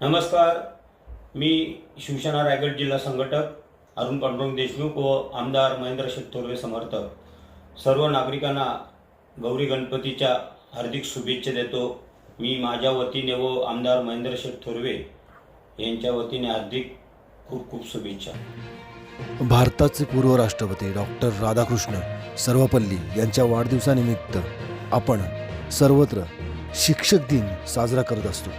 नमस्कार. मी शिवसेना रायगड जिल्हा संघटक अरुण पांडुरंग देशमुख व आमदार महेंद्र शेठ थोरवे समर्थक. सर्व नागरिकांना गौरी गणपतीच्या हार्दिक शुभेच्छा देतो. मी माझ्या वतीने व आमदार महेंद्र शेठ थोरवे यांच्या वतीने हार्दिक खूप खूप शुभेच्छा. भारताचे पूर्व राष्ट्रपती डॉक्टर राधाकृष्ण सर्वपल्ली यांच्या वाढदिवसानिमित्त आपण सर्वत्र शिक्षक दिन साजरा करत असतो.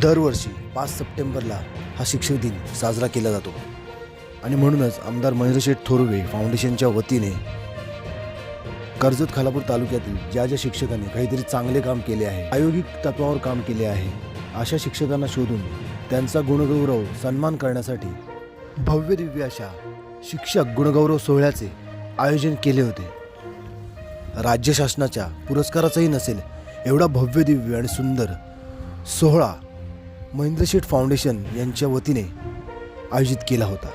दरवर्षी पाच सप्टेंबरला हा शिक्षक दिन साजरा केला जातो. आणि म्हणूनच आमदार महेंद्रशेठ थोरवे फाउंडेशनच्या वतीने कर्जत खालापूर तालुक्यातील ज्या ज्या शिक्षकांनी काहीतरी चांगले काम केले आहे प्रायोगिक तत्वावर काम केले आहे अशा शिक्षकांना शोधून त्यांचा गुणगौरव सन्मान करण्यासाठी भव्य दिव्य अशा शिक्षक गुणगौरव सोहळ्याचे आयोजन केले होते. राज्य शासनाच्या पुरस्काराचाही नसेल एवढा भव्य दिव्य आणि सुंदर सोहळा महेंद्र शेठ फाउंडेशन यांच्या वतीने आयोजित केला होता.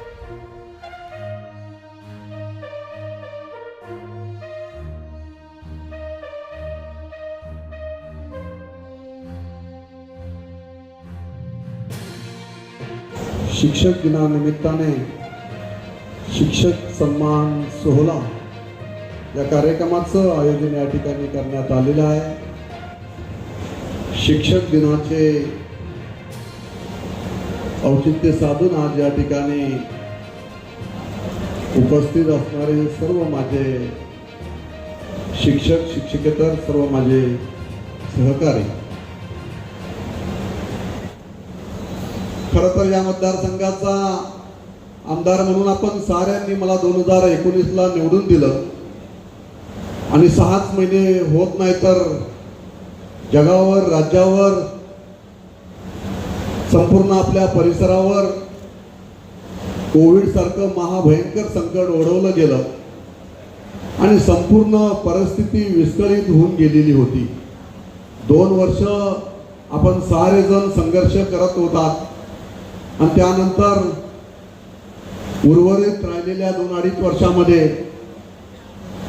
शिक्षक दिनानिमित्ताने शिक्षक सन्मान सोहळा या कार्यक्रमाचं आयोजन या ठिकाणी करण्यात आलेलं आहे. शिक्षक दिनाचे औचित्य साधून आज या ठिकाणी उपस्थित असणारे सर्व माझे शिक्षक शिक्षकेतर सर्व माझे सहकारी. खरं तर या मतदारसंघाचा आमदार म्हणून आपण साऱ्यांनी मला दोन हजार एकोणीसला निवडून दिलं. आणि सहाच महिने होत नाही तर जगावर राज्यावर संपूर्ण आपल्या परिसरावर कोविड सारखं महाभयंकर संकट ओढवलं गेलं आणि संपूर्ण परिस्थिती विस्कळीत होऊन गेलेली होती. दोन वर्ष आपण सारे जण संघर्ष करत होता आणि त्यानंतर उर्वरित राहिलेल्या दोन अडीच वर्षामध्ये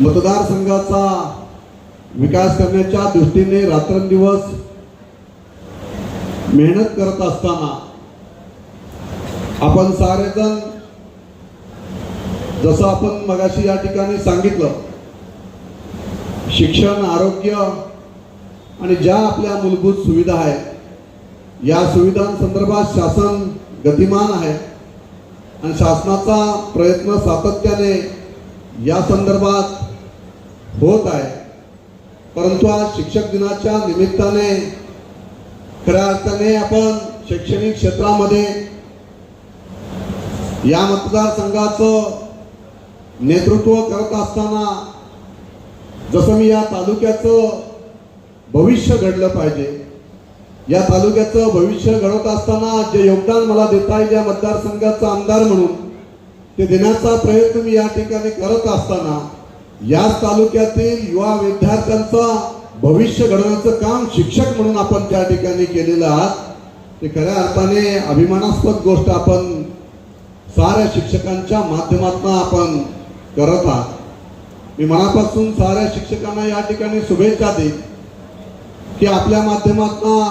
मतदारसंघाचा विकास करण्याच्या दृष्टीने रात्रंदिवस मेहनत करत असताना आपण सारेजण जसं आपण मगाशी या ठिकाणी सांगितलं शिक्षण आरोग्य आणि ज्या आपल्या मूलभूत सुविधा आहेत या सुविधांसंदर्भात शासन गतिमान आहे आणि शासनाचा प्रयत्न सातत्याने या संदर्भात होत आहे. परंतु आज शिक्षक दिनाच्या निमित्ताने खऱ्या अर्थाने आपण शैक्षणिक क्षेत्रामध्ये या मतदारसंघाचं नेतृत्व करत असताना जसं मी या तालुक्याचं भविष्य घडलं पाहिजे या तालुक्याचं भविष्य घडवत असताना जे योगदान मला देता येईल या मतदारसंघाचा आमदार म्हणून ते देण्याचा प्रयत्न मी या ठिकाणी करत असताना याच तालुक्यातील युवा विद्यार्थ्यांचा भविष्य घडवण्याचं काम शिक्षक म्हणून आपण त्या ठिकाणी केलेलं आहात. ते खऱ्या अर्थाने अभिमानास्पद गोष्ट आपण साऱ्या शिक्षकांच्या माध्यमातून आपण करत आहात. मी मनापासून साऱ्या शिक्षकांना या ठिकाणी शुभेच्छा देईन की आपल्या माध्यमातून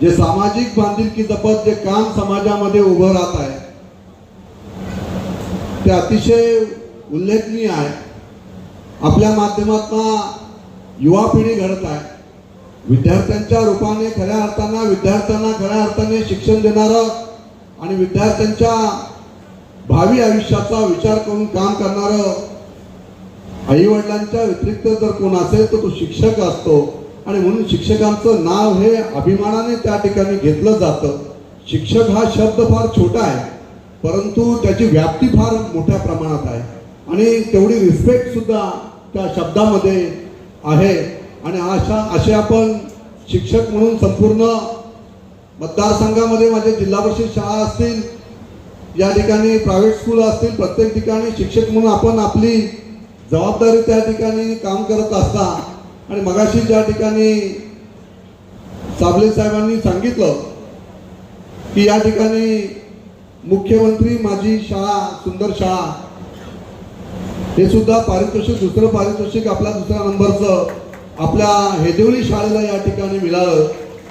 जे सामाजिक बांधिलकी जपत जे काम समाजामध्ये उभं राहत आहे ते अतिशय उल्लेखनीय आहे. आपल्या माध्यमातून युवा पिढी घडत आहे. विद्यार्थ्यांच्या रूपाने खऱ्या अर्थानं विद्यार्थ्यांना खऱ्या अर्थाने शिक्षण देणारं आणि विद्यार्थ्यांच्या भावी आयुष्याचा विचार करून काम करणारं आई वडिलांच्या व्यतिरिक्त जर कोण असेल तर तो शिक्षक असतो. आणि म्हणून शिक्षकांचं नाव हे अभिमानाने त्या ठिकाणी घेतलं जातं. शिक्षक हा शब्द फार छोटा आहे परंतु त्याची व्याप्ती फार मोठ्या प्रमाणात आहे. आणि तेवढी रिस्पेक्ट सुद्धा त्या शब्दामध्ये आहे. आणि अशा असे आपण शिक्षक म्हणून संपूर्ण मतदारसंघामध्ये माझे जिल्हा परिषद शाळा असतील या ठिकाणी प्रायव्हेट स्कूल असतील प्रत्येक ठिकाणी शिक्षक म्हणून आपण आपली जबाबदारी त्या ठिकाणी काम करत असता. आणि मगाशी ज्या ठिकाणी साबले साहेबांनी सांगितलं की या ठिकाणी मुख्यमंत्री माझी शाळा सुंदर शाळा हे सुद्धा पारितोषिक दुसरं पारितोषिक आपल्या दुसऱ्या नंबरचं आपल्या हेदेवली शाळेला या ठिकाणी मिळालं.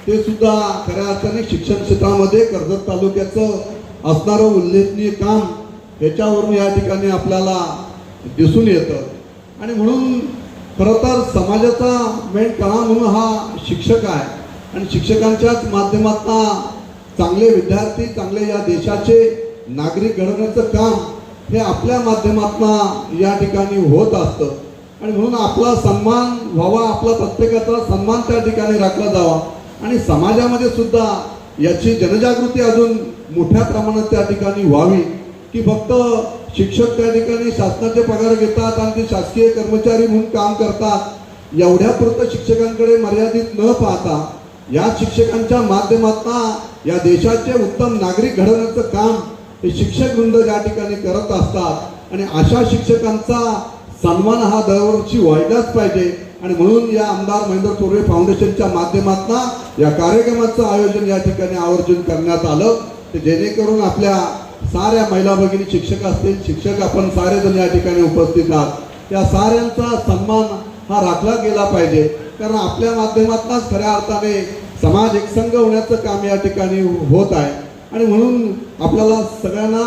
ते सुद्धा खऱ्या अर्थाने शिक्षण क्षेत्रामध्ये कर्जत तालुक्याचं असणारं उल्लेखनीय काम याच्यावरून या ठिकाणी आपल्याला दिसून येतं. आणि म्हणून खरं तर समाजाचा मेन कणा म्हणून हा शिक्षक आहे. आणि शिक्षकांच्याच माध्यमातून चांगले विद्यार्थी चांगले या देशाचे नागरिक घडवण्याचं काम हे आपल्या माध्यमातून या ठिकाणी होत असतं. आणि म्हणून आपला सन्मान व्हावा आपला प्रत्येकाचा सन्मान त्या ठिकाणी राखला जावा. आणि समाजामध्ये सुद्धा याची जनजागृती अजून मोठ्या प्रमाणात त्या ठिकाणी व्हावी की फक्त शिक्षक त्या ठिकाणी शासनाचे पगार घेतात आणि ते शासकीय कर्मचारी म्हणून काम करतात एवढ्या पुरतं शिक्षकांकडे मर्यादित न पाहता या शिक्षकांच्या माध्यमातून या देशाचे उत्तम नागरिक घडवण्याचं काम हे शिक्षक वृंद या ठिकाणी करत असतात आणि अशा शिक्षकांचा सन्मान हा दरवर्षी व्हायलाच पाहिजे. आणि म्हणून या आमदार महेंद्र चोरवे फाउंडेशनच्या माध्यमातून या कार्यक्रमाचं आयोजन या ठिकाणी आवर्जून करण्यात आलं. ते जेणेकरून आपल्या साऱ्या महिला भगिनी शिक्षक असतील शिक्षक आपण सारे जण या ठिकाणी उपस्थित आहात. या साऱ्यांचा सन्मान हा राखला गेला पाहिजे. कारण आपल्या माध्यमातूनच खऱ्या अर्थाने समाज एकसंघ होण्याचं काम या ठिकाणी होत आहे. आणि म्हणून आपल्याला सगळ्यांना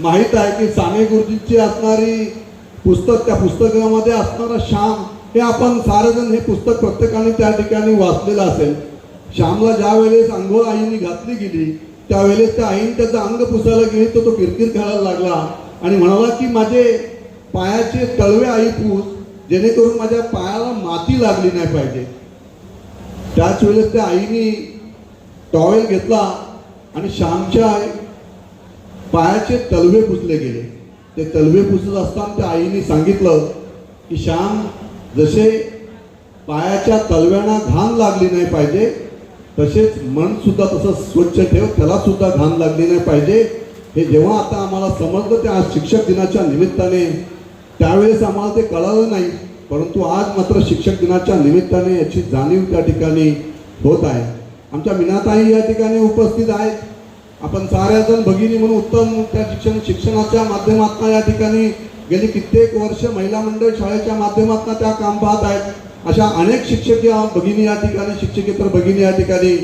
माहीत आहे की साने गुरुजींची असणारी पुस्तक त्या पुस्तकामध्ये असणारा श्याम हे आपण सारेजण हे पुस्तक प्रत्येकाने त्या ठिकाणी वाचलेलं असेल. श्यामला ज्या वेळेस आंघोळ आईने घातली गेली त्यावेळेस त्या आईने त्याचं अंग पुसायला गेली तर तो किरकिर खेळायला लागला. आणि म्हणाला की माझे पायाचे तळवे आई पूस जेणेकरून माझ्या पायाला माती लागली नाही पाहिजे. त्याच वेळेस त्या आईने टॉवेल घेतला आणि श्यामच्या पायाचे तलवे पुसले गेले. ते तलवे पुसत असताना त्या आईने सांगितलं की श्याम जसे पायाच्या तलव्यांना घाण लागली नाही पाहिजे तसेच मनसुद्धा तसं स्वच्छ ठेव त्यालासुद्धा घाण लागली नाही पाहिजे. हे जेव्हा आता आम्हाला समजलं त्या शिक्षक दिनाच्या निमित्ताने त्यावेळेस आम्हाला ते कळालं नाही परंतु आज मात्र शिक्षक दिनाच्या निमित्ताने याची जाणीव त्या ठिकाणी होत आहे. आमच्या मीनाताई या ठिकाणी उपस्थित आहेत. आपण साऱ्याजण भगिनी म्हणून उत्तम त्या शिक्षण शिक्षणाच्या माध्यमातून या ठिकाणी गेली कित्येक वर्ष महिला मंडळ शाळेच्या माध्यमातून त्या काम पाहत आहेत. अशा अनेक शिक्षक या भगिनी या ठिकाणी शिक्षकेतर भगिनी या ठिकाणी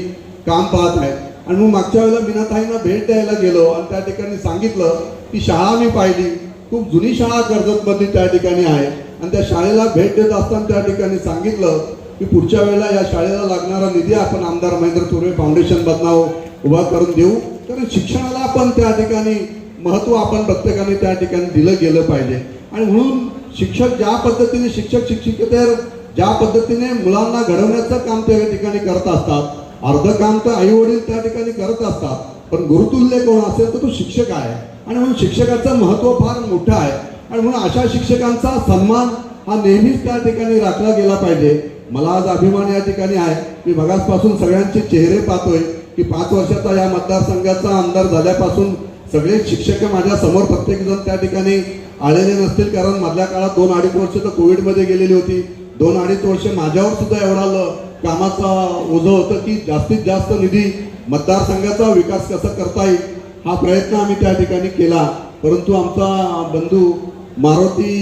काम पाहत आहेत. आणि मग मागच्या वेळेला मीनाताईंना भेट द्यायला गेलो आणि त्या ठिकाणी सांगितलं की शाळा मी पाहिली. खूप जुनी शाळा कर्जतमध्ये त्या ठिकाणी आहे. आणि त्या शाळेला भेट देत असताना त्या ठिकाणी सांगितलं की पुढच्या वेळेला या शाळेला लागणारा निधी आपण आमदार महेंद्र तुरे फाउंडेशन बदनाव उभा करून देऊ. कारण शिक्षणाला पण त्या ठिकाणी महत्त्व आपण प्रत्येकाने त्या ठिकाणी दिलं गेलं पाहिजे. आणि म्हणून शिक्षक ज्या पद्धतीने शिक्षक शिक्षिकेतर ज्या पद्धतीने मुलांना घडवण्याचं काम त्या ठिकाणी करत असतात अर्ध काम तर आई वडील त्या ठिकाणी करत असतात पण गुरुतुल्य कोण असेल तर तो शिक्षक आहे. आणि म्हणून शिक्षकाचं महत्त्व फार मोठं आहे. आणि म्हणून अशा शिक्षकांचा सन्मान हा नेहमीच त्या ठिकाणी राखला गेला पाहिजे. मला आज अभिमान या ठिकाणी आहे. मी भगासपासून सगळ्यांचे चेहरे पाहतोय की पाच वर्षाचा या मतदारसंघाचा आमदार झाल्यापासून सगळे शिक्षक माझ्यासमोर प्रत्येकजण त्या ठिकाणी आलेले नसतील कारण मधल्या काळात दोन अडीच वर्ष तर कोविडमध्ये गेलेली होती. दोन अडीच वर्ष माझ्यावर सुद्धा एवढा कामाचा ओझं होतं की जास्तीत जास्त निधी मतदारसंघाचा विकास कसा करता येईल हा प्रयत्न आम्ही त्या ठिकाणी केला. परंतु आमचा बंधू मारुती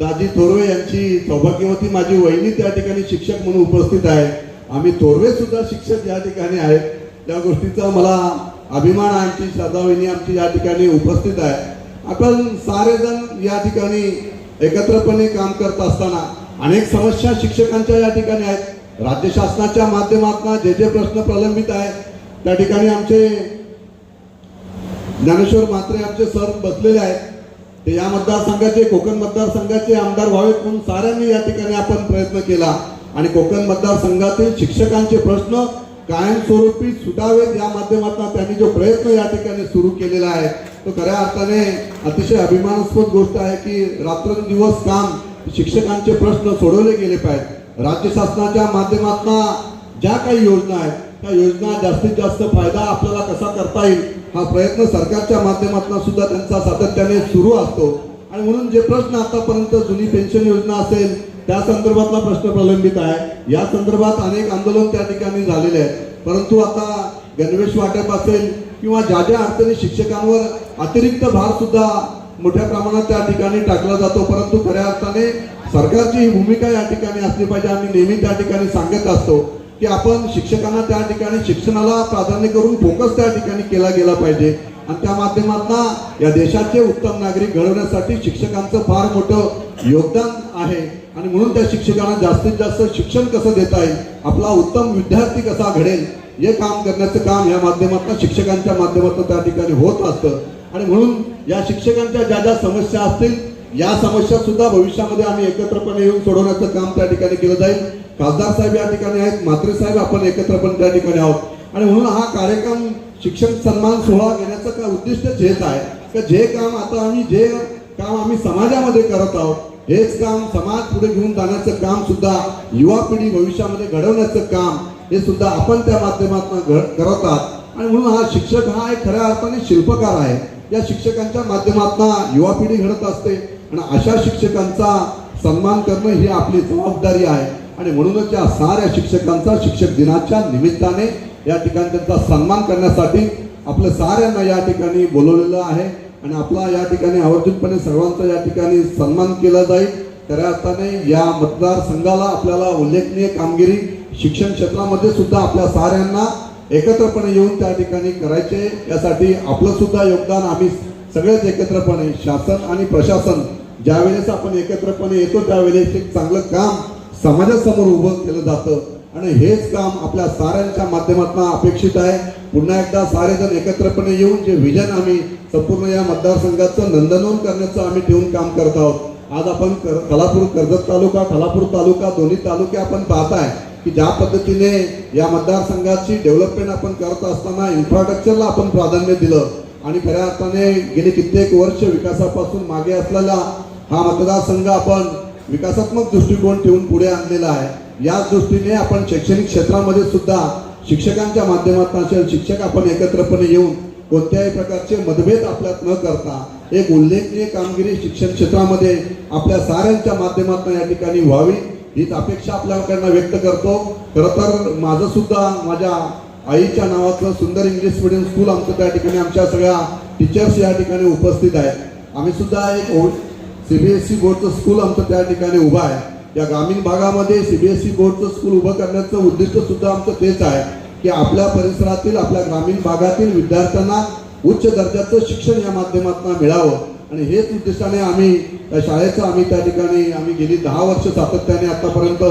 दाजी थोरवे यांची सौभाग्यवती माझी वहिनी त्या ठिकाणी शिक्षक म्हणून उपस्थित आहे. आम्ही थोरवे सुद्धा शिक्षक या ठिकाणी आहेत त्या गोष्टीचा मला अभिमान आमची श्रद्धा वहिनी आमची या ठिकाणी उपस्थित आहे. आपण सारेजण या ठिकाणी एकत्रपणे काम करत असताना अनेक समस्या शिक्षकांच्या या ठिकाणी आहेत. राज्य शासनाच्या माध्यमातून जे जे प्रश्न प्रलंबित आहेत त्या ठिकाणी आमचे ज्ञानेश्वर म्हात्रे आमचे सर बसलेले आहेत. ते या मतदारसंघाचे कोकण मतदारसंघाचे आमदार व्हावेत म्हणून साऱ्यांनी या ठिकाणी आपण प्रयत्न केला. आणि कोकण मतदारसंघातील शिक्षकांचे प्रश्न कायमस्वरूपी सुटावेत या माध्यमातून त्यांनी जो प्रयत्न या ठिकाणी सुरू केलेला आहे तो खऱ्या अर्थाने अतिशय अभिमानास्पद गोष्ट आहे की रात्रंदिवस काम शिक्षकांचे प्रश्न सोडवले गेले पाहिजेत. राज्य शासनाच्या माध्यमातून ज्या काही योजना आहेत त्या योजना जास्तीत जास्त फायदा आपल्याला कसा करता येईल हा प्रयत्न सरकारच्या माध्यमातून सुद्धा त्यांचा सातत्याने सुरू असतो. आणि म्हणून जे प्रश्न आतापर्यंत जुनी पेन्शन योजना असेल त्या संदर्भातला प्रश्न प्रलंबित आहे. या संदर्भात अनेक आंदोलन त्या ठिकाणी झालेले आहेत. परंतु आता गणवेश वाटप असेल किंवा ज्या ज्या अडचणी शिक्षकांवर अतिरिक्त भार सुद्धा मोठ्या प्रमाणात त्या ठिकाणी टाकला जातो परंतु खऱ्या अर्थाने सरकारची ही भूमिका या ठिकाणी असली पाहिजे. आम्ही नेहमी त्या ठिकाणी सांगत असतो. की आपण शिक्षकांना त्या ठिकाणी शिक्षणाला प्राधान्य करून फोकस त्या ठिकाणी केला गेला पाहिजे. आणि त्या माध्यमातून या देशाचे उत्तम नागरिक घडवण्यासाठी शिक्षकांचं फार मोठं योगदान आहे. आणि म्हणून त्या शिक्षकांना जास्तीत जास्त शिक्षण कसं देता येईल आपला उत्तम विद्यार्थी कसा घडेल हे काम करण्याचं काम या माध्यमातून शिक्षकांच्या माध्यमातून त्या ठिकाणी होत असतं. आणि म्हणून या शिक्षकांच्या ज्या ज्या समस्या असतील या समस्या सुद्धा भविष्यामध्ये आम्ही एकत्रपणे येऊन सोडवण्याचं काम त्या ठिकाणी केलं जाईल. खासदार साहेब या ठिकाणी आहेत म्हात्रे साहेब आपण एकत्रपणे त्या ठिकाणी आहोत. आणि म्हणून हा कार्यक्रम शिक्षण सन्मान सोहळा घेण्याचं का उद्दिष्टच हेच आहे का जे काम आता आम्ही जे काम आम्ही समाजामध्ये करत आहोत हेच काम समाज पुढे घेऊन जाण्याचं काम सुद्धा युवा पिढी भविष्यामध्ये घडवण्याचं काम हे सुद्धा आपण त्या माध्यमातून घड- करत आहात. आणि म्हणून हा शिक्षक हा एक खऱ्या अर्थाने शिल्पकार आहे. या शिक्षकांच्या माध्यमातून युवा पिढी घडत असते. आणि अशा शिक्षकांचा सन्मान करणं ही आपली जबाबदारी आहे. आणि म्हणूनच या साऱ्या शिक्षकांचा शिक्षक दिनाच्या निमित्ताने या ठिकाणी त्यांचा सन्मान करण्यासाठी आपलं साऱ्यांना या ठिकाणी बोलवलेलं आहे. आणि आपला या ठिकाणी आवर्जूनपणे सर्वांचा या ठिकाणी सन्मान केला जाईल. खऱ्या अर्थाने या मतदारसंघाला आपल्याला उल्लेखनीय कामगिरी शिक्षण क्षेत्रामध्ये सुद्धा आपल्या साऱ्यांना एकत्रपणे येऊन त्या ठिकाणी करायचे. यासाठी आपलं सुद्धा योगदान आम्ही सगळेच एकत्रपणे शासन आणि प्रशासन ज्यावेळेस आपण एकत्रपणे येतो त्यावेळेस एक चांगलं काम समाजासमोर उभं केलं जातं. आणि हेच काम आपल्या साऱ्यांच्या माध्यमातून अपेक्षित आहे. पुन्हा एकदा सारेजण एकत्रपणे येऊन जे विजन आम्ही संपूर्ण या मतदारसंघाचं नंदनवन करण्याचं आम्ही ठेवून काम करत आहोत. आज आपण कर- खालापूर कर्जत तालुका खालापूर तालुका दोन्ही तालुके आपण पाहताय की ज्या पद्धतीने या मतदारसंघाची डेव्हलपमेंट आपण करत असताना इन्फ्रास्ट्रक्चरला आपण प्राधान्य दिलं. आणि खऱ्या अर्थाने गेली कित्येक वर्ष विकासापासून मागे असलेला हा मतदारसंघ आपण विकासात्मक दृष्टिकोन ठेवून पुढे आणलेला आहे. याच दृष्टीने आपण शैक्षणिक क्षेत्रामध्ये सुद्धा शिक्षकांच्या माध्यमातून असेल शिक्षक आपण एकत्रपणे येऊन कोणत्याही प्रकारचे मतभेद आपल्यात न करता एक उल्लेखनीय कामगिरी शिक्षण क्षेत्रामध्ये आपल्या साऱ्यांच्या माध्यमातून या ठिकाणी व्हावी हीच अपेक्षा आपल्याकडनं व्यक्त करतो. खरं तर माझं सुद्धा माझ्या आईच्या नावाचं सुंदर इंग्लिश मिडियम स्कूल आमचं त्या ठिकाणी आमच्या सगळ्या टीचर्स या ठिकाणी उपस्थित आहेत. आम्ही सुद्धा एक सीबीएसई बोर्डचं स्कूल आमचं त्या ठिकाणी उभं आहे. या ग्रामीण भागामध्ये सीबीएसई बोर्डचं स्कूल उभं करण्याचं उद्दिष्ट सुद्धा आमचं तेच आहे की आपल्या परिसरातील आपल्या ग्रामीण भागातील विद्यार्थ्यांना उच्च दर्जाचं शिक्षण या माध्यमातून मिळावं. आणि हेच उद्देशाने आम्ही त्या शाळेचं आम्ही त्या ठिकाणी आम्ही गेली दहा वर्ष सातत्याने आतापर्यंत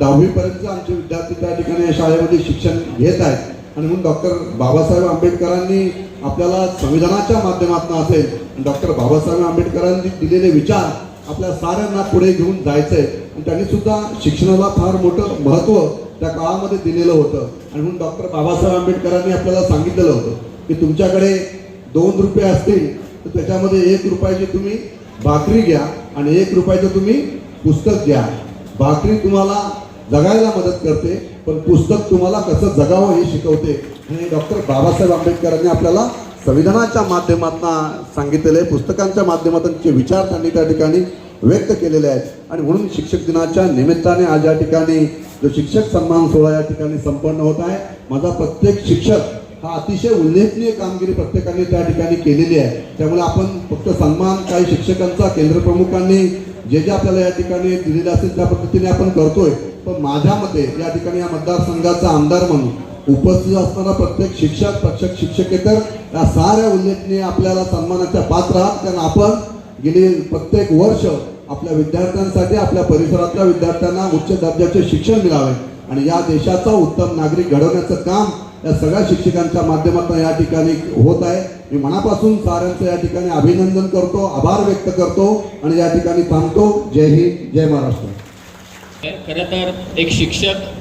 दहावीपर्यंत आमचे विद्यार्थी त्या ठिकाणी या शाळेमध्ये शिक्षण घेत आहेत. आणि म्हणून डॉक्टर बाबासाहेब आंबेडकरांनी आपल्याला संविधानाच्या माध्यमातून असेल डॉक्टर बाबासाहेब आंबेडकरांनी दिलेले विचार आपल्या साऱ्यांना पुढे घेऊन जायचंय. आणि त्यांनी सुद्धा शिक्षणाला फार मोठं महत्त्व त्या काळामध्ये दिलेलं होतं. आणि म्हणून डॉक्टर बाबासाहेब आंबेडकरांनी आपल्याला सांगितलेलं होतं की तुमच्याकडे दोन रुपये असतील तर त्याच्यामध्ये एक रुपयाची तुम्ही भाकरी घ्या आणि एक रुपयाचं तुम्ही पुस्तक घ्या. भाकरी तुम्हाला जगायला मदत करते पण पुस्तक तुम्हाला कसं जगावं हे शिकवते. आणि डॉक्टर बाबासाहेब आंबेडकरांनी आपल्याला संविधानाच्या माध्यमातून सांगितलेले पुस्तकांच्या माध्यमातून जे विचार त्यांनी त्या ठिकाणी व्यक्त केलेले आहेत. आणि म्हणून शिक्षक दिनाच्या निमित्ताने आज या ठिकाणी जो शिक्षक सन्मान सोहळा या ठिकाणी संपन्न होत आहे माझा प्रत्येक शिक्षक हा अतिशय उल्लेखनीय कामगिरी प्रत्येकाने त्या ठिकाणी केलेली आहे. त्यामुळे आपण फक्त सन्मान काही शिक्षकांचा केंद्र प्रमुखांनी जे जे आपल्याला या ठिकाणी दिलेलं असेल त्या पद्धतीने आपण करतोय. पण माझ्या मते या ठिकाणी या मतदारसंघाचा आमदार म्हणून उपस्थित असणारा प्रत्येक शिक्षक प्रत्येक शिक्षकेतर या साऱ्या उल्लेखनीय आपल्याला सन्मानाच्या पात्र आहात. कारण आपण गेली प्रत्येक वर्ष आपल्या विद्यार्थ्यांसाठी आपल्या परिसरातल्या विद्यार्थ्यांना उच्च दर्जाचे शिक्षण मिळावे. आणि या देशाचा उत्तम नागरिक घडवण्याचं काम या सगळ्या शिक्षकांच्या माध्यमातून या ठिकाणी होत आहे. मी मनापासून साऱ्यांचं या ठिकाणी अभिनंदन करतो आभार व्यक्त करतो आणि या ठिकाणी थांबतो. जय हिंद जय महाराष्ट्र. खरं तर एक शिक्षक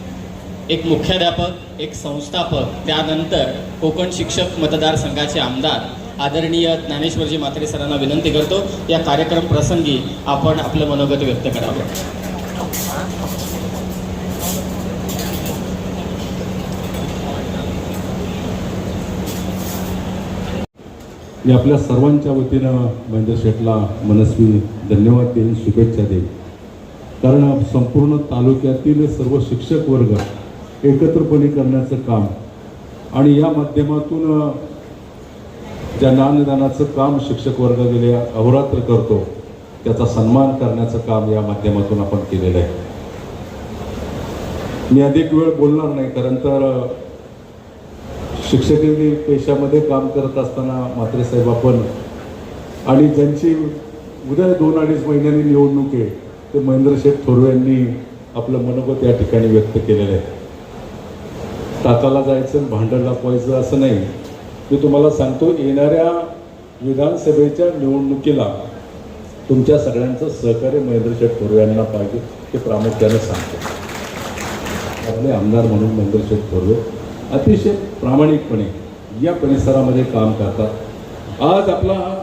एक मुख्याध्यापक एक संस्थापक त्यानंतर कोकण शिक्षक मतदारसंघाचे आमदार आदरणीय ज्ञानेश्वरजी म्हात्रे सरांना विनंती करतो या कार्यक्रम प्रसंगी आपण आपलं मनोगत व्यक्त करावं. मी आपल्या सर्वांच्या वतीनं महेंद्र शेठला मनस्वी धन्यवाद देईन शुभेच्छा देईन. कारण संपूर्ण तालुक्यातील सर्व शिक्षक वर्ग एकत्रपणे करण्याचं काम. आणि या माध्यमातून ज्या ज्ञानदानाचं काम शिक्षक वर्ग गेले अहोरात्र करतो त्याचा सन्मान करण्याचं काम या माध्यमातून आपण केलेलं आहे. मी अधिक वेळ बोलणार नाही कारण तर शिक्षकी पेशामध्ये काम करत असताना मात्रे साहेब आपण आणि ज्यांची उद्या दोन अडीच महिन्यांनी निवडणूक आहे ते महेंद्रशेठ थोरवे यांनी आपलं मनोगत या ठिकाणी व्यक्त केलेलं आहे. ताकाला जायचं आणि भांडण असं नाही. मी तुम्हाला सांगतो येणाऱ्या विधानसभेच्या निवडणुकीला तुमच्या सगळ्यांचं सहकार्य महेंद्र शेठ थोरवे यांना पाहिजे हे प्रामुख्याने सांगतो. आपले आमदार म्हणून महेंद्र शेठ थोरवे अतिशय प्रामाणिकपणे या परिसरामध्ये काम करतात. आज आपला हा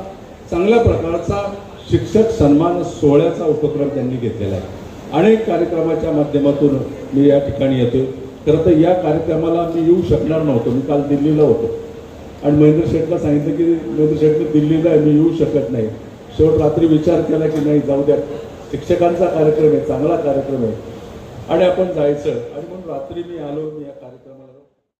चांगल्या प्रकारचा शिक्षक सन्मान सोहळ्याचा उपक्रम त्यांनी घेतलेला आहे. अनेक कार्यक्रमाच्या माध्यमातून मी या ठिकाणी येतो खरं तर या कार्यक्रमाला मी येऊ शकणार नव्हतो. मी काल दिल्लीला होतो. आणि महेंद्र शेठला सांगितलं की महेंद्र शेठने दिल्लीला आहे मी येऊ शकत नाही. शेवट रात्री विचार केला की नाही जाऊ द्या. शिक्षकांचा कार्यक्रम आहे चांगला कार्यक्रम आहे. आणि आपण जायचं. आणि म्हणून रात्री मी आलो मी या कार्यक्रम